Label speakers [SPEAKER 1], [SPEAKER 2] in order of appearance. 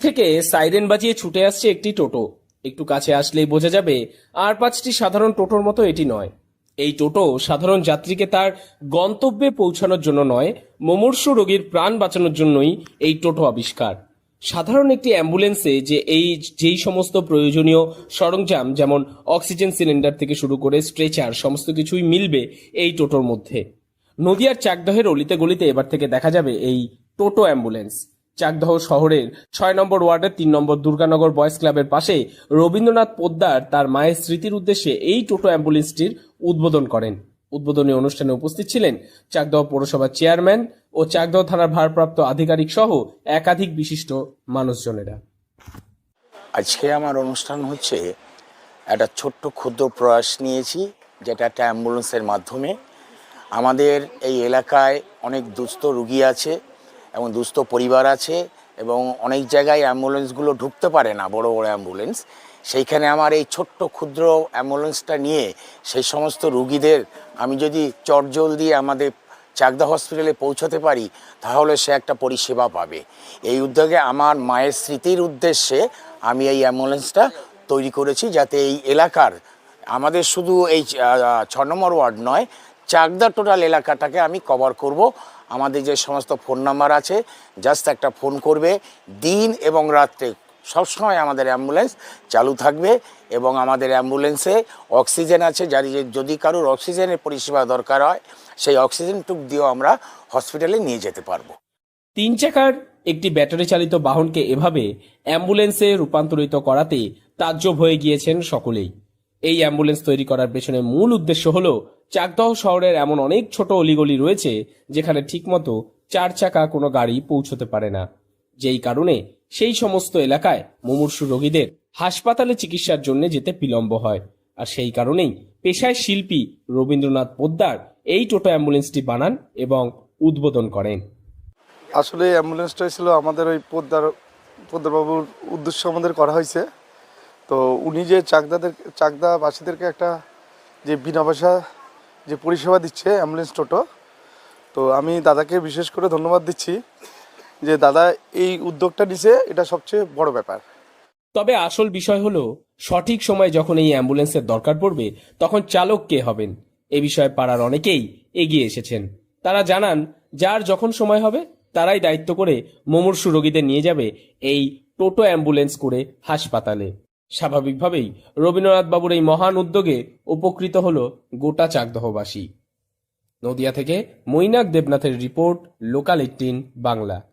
[SPEAKER 1] থেকে সাইরেন বাজিয়ে ছুটে আসছে একটি টোটো। একটু কাছে আসলেই বোঝা যাবে, আর পাঁচটি সাধারণ টোটোর মতো এটি নয়। এই টোটো সাধারণ যাত্রীকে তার গন্তব্যে পৌঁছানোর জন্য নয়, মুমূর্ষু রোগীর প্রাণ বাঁচানোর জন্যই এই টোটো আবিষ্কার। সাধারণ একটি অ্যাম্বুলেন্সে যে এই, যেই সমস্ত প্রয়োজনীয় সরঞ্জাম, যেমন অক্সিজেন সিলিন্ডার থেকে শুরু করে স্ট্রেচার, সমস্ত কিছুই মিলবে এই টোটোর মধ্যে। নদিয়ার চাকদহের অলিতে গলিতে এবার থেকে দেখা যাবে এই টোটো অ্যাম্বুলেন্স। চাকদহ শহরের ছয় নম্বর ওয়ার্ডের তিন নম্বর দুর্গানগর বয়েজ ক্লাবের পাশে রবীন্দ্রনাথ পোদ্দার তার মায়ের স্মৃতির উদ্দেশ্যে এই টোটো অ্যাম্বুলেন্সটির উদ্বোধন করেন। উদ্বোধনী অনুষ্ঠানে উপস্থিত ছিলেন চাকদহ পৌরসভার চেয়ারম্যান ও চাকদহ থানার ভারপ্রাপ্ত আধিকারিক সহ একাধিক বিশিষ্ট মানুষজনেরা।
[SPEAKER 2] আজকে আমার অনুষ্ঠান হচ্ছে একটা ছোট্ট ক্ষুদ্র প্রয়াস নিয়েছি, যেটা একটা অ্যাম্বুলেন্সের মাধ্যমে। আমাদের এই এলাকায় অনেক দুস্থ রুগী আছে এবং দুস্থ পরিবার আছে এবং অনেক জায়গায় অ্যাম্বুলেন্সগুলো ঢুকতে পারে না, বড় বড় অ্যাম্বুলেন্স। সেইখানে আমার এই ছোট্ট ক্ষুদ্র অ্যাম্বুলেন্সটা নিয়ে সেই সমস্ত রুগীদের আমি যদি চটজল দিয়ে আমাদের চাকদা হসপিটালে পৌঁছাতে পারি, তাহলে সে একটা পরিষেবা পাবে। এই উদ্যোগে আমার মায়ের স্মৃতির উদ্দেশ্যে আমি এই অ্যাম্বুলেন্সটা তৈরি করেছি, যাতে এই এলাকার আমাদের শুধু এই ছ নম্বর ওয়ার্ড নয় চাকদা টোটাল এলাকাটাকে আমি কভার করব। আমাদের যে সমস্ত ফোন নাম্বার আছে জাস্ট একটা ফোন করবে। দিন এবং রাত্রে সবসময় আমাদের অ্যাম্বুলেন্স চালু থাকবে এবং আমাদের অ্যাম্বুলেন্সে অক্সিজেন আছে। যার যদি কারোর অক্সিজেনের পরিষেবা দরকার হয়, সেই অক্সিজেনটুক দিয়েও আমরা হসপিটালে নিয়ে যেতে পারব।
[SPEAKER 1] তিন চাকার একটি ব্যাটারি চালিত বাহনকে এভাবে অ্যাম্বুলেন্সে রূপান্তরিত করাতে তাজ্জব হয়ে গিয়েছেন সকলেই। এই অ্যাম্বুলেন্স তৈরি করার পেছনে মূল উদ্দেশ্য হল, চাকদহ শহরের এমন অনেক ছোট অলিগলি রয়েছে, যেখানে ঠিকমতো চার চাকা কোনো গাড়ি পৌঁছতে পারে না। যেই কারণে সেই সমস্ত এলাকায় মুমূর্ষু রোগীদের হাসপাতালে চিকিৎসার জন্য যেতে বিলম্ব হয়। আর সেই কারণেই পেশায় শিল্পী রবীন্দ্রনাথ পোদ্দার এই টোটো অ্যাম্বুলেন্সটি বানান এবং উদ্বোধন করেন।
[SPEAKER 3] আসলে অ্যাম্বুলেন্সটা ছিল আমাদের ওই পোদ্দার, পোদ্দারবাবুর উদ্দেশ্য আমাদের করা হয়েছে। তো উনি যে চাকদাদের, চাকদাবাসীদেরকে একটা যে বিনা পয়সা যে পরিষেবা দিচ্ছে অ্যাম্বুলেন্স টোটো, তো আমি দাদাকে বিশেষ করে ধন্যবাদ দিচ্ছি যে দাদা এই উদ্যোগটা নিছে, এটা সবচেয়ে বড় ব্যাপার।
[SPEAKER 1] তবে আসল বিষয় হলো, সঠিক সময় যখন এই অ্যাম্বুলেন্সের দরকার পড়বে, তখন চালক কে হবেন? এ বিষয়ে পাড়ার অনেকেই এগিয়ে এসেছেন। তারা জানান, যার যখন সময় হবে, তারাই দায়িত্ব করে মুমূর্ষু রোগীদের নিয়ে যাবে এই টোটো অ্যাম্বুলেন্স করে হাসপাতালে। স্বাভাবিকভাবেই রবীন্দ্রনাথ বাবুর এই মহান উদ্যোগে উপকৃত হল গোটা চাকদহবাসী। নদিয়া থেকে মৈনাক দেবনাথের রিপোর্ট, লোকাল এইটিন বাংলা।